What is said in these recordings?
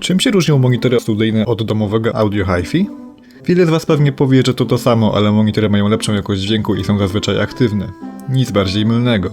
Czym się różnią monitory studyjne od domowego audio hi-fi? Wiele z Was pewnie powie, że to to samo, ale monitory mają lepszą jakość dźwięku i są zazwyczaj aktywne. Nic bardziej mylnego.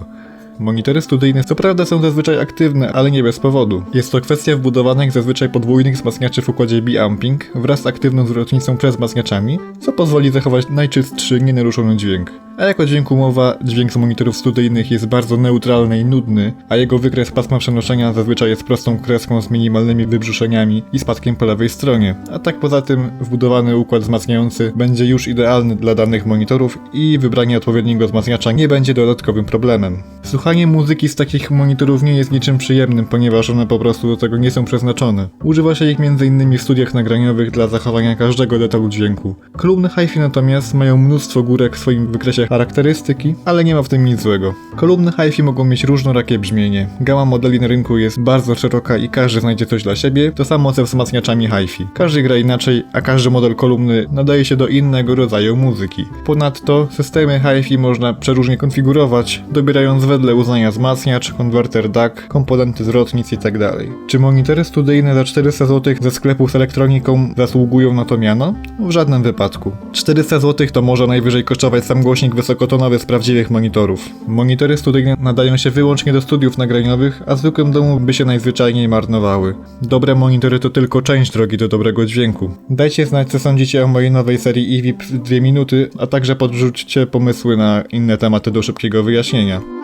Monitory studyjne co prawda są zazwyczaj aktywne, ale nie bez powodu. Jest to kwestia wbudowanych zazwyczaj podwójnych wzmacniaczy w układzie B-amping wraz z aktywną zwrotnicą przed wzmacniaczami, co pozwoli zachować najczystszy, nienaruszony dźwięk. A jako dźwięku mowa, dźwięk z monitorów studyjnych jest bardzo neutralny i nudny, a jego wykres pasma przenoszenia zazwyczaj jest prostą kreską z minimalnymi wybrzuszeniami i spadkiem po lewej stronie. A tak poza tym wbudowany układ wzmacniający będzie już idealny dla danych monitorów i wybranie odpowiedniego wzmacniacza nie będzie dodatkowym problemem. Słuchanie muzyki z takich monitorów nie jest niczym przyjemnym, ponieważ one po prostu do tego nie są przeznaczone. Używa się ich m.in. w studiach nagraniowych dla zachowania każdego detalu dźwięku. Kolumny hi-fi natomiast mają mnóstwo górek w swoim wykresie charakterystyki, ale nie ma w tym nic złego. Kolumny hi-fi mogą mieć różnorakie brzmienie. Gama modeli na rynku jest bardzo szeroka i każdy znajdzie coś dla siebie, to samo ze wzmacniaczami hi-fi. Każdy gra inaczej, a każdy model kolumny nadaje się do innego rodzaju muzyki. Ponadto systemy hi-fi można przeróżnie konfigurować, dobierając wedle uznania wzmacniacz, konwerter DAC, komponenty zwrotnic itd. Czy monitory studyjne za 400 zł ze sklepu z elektroniką zasługują na to miano? W żadnym wypadku. 400 zł to może najwyżej kosztować sam głośnik wysokotonowy z prawdziwych monitorów. Monitory studyjne nadają się wyłącznie do studiów nagraniowych, a zwykłym domu by się najzwyczajniej marnowały. Dobre monitory to tylko część drogi do dobrego dźwięku. Dajcie znać co sądzicie o mojej nowej serii EVIP w 2 minuty, a także podrzućcie pomysły na inne tematy do szybkiego wyjaśnienia.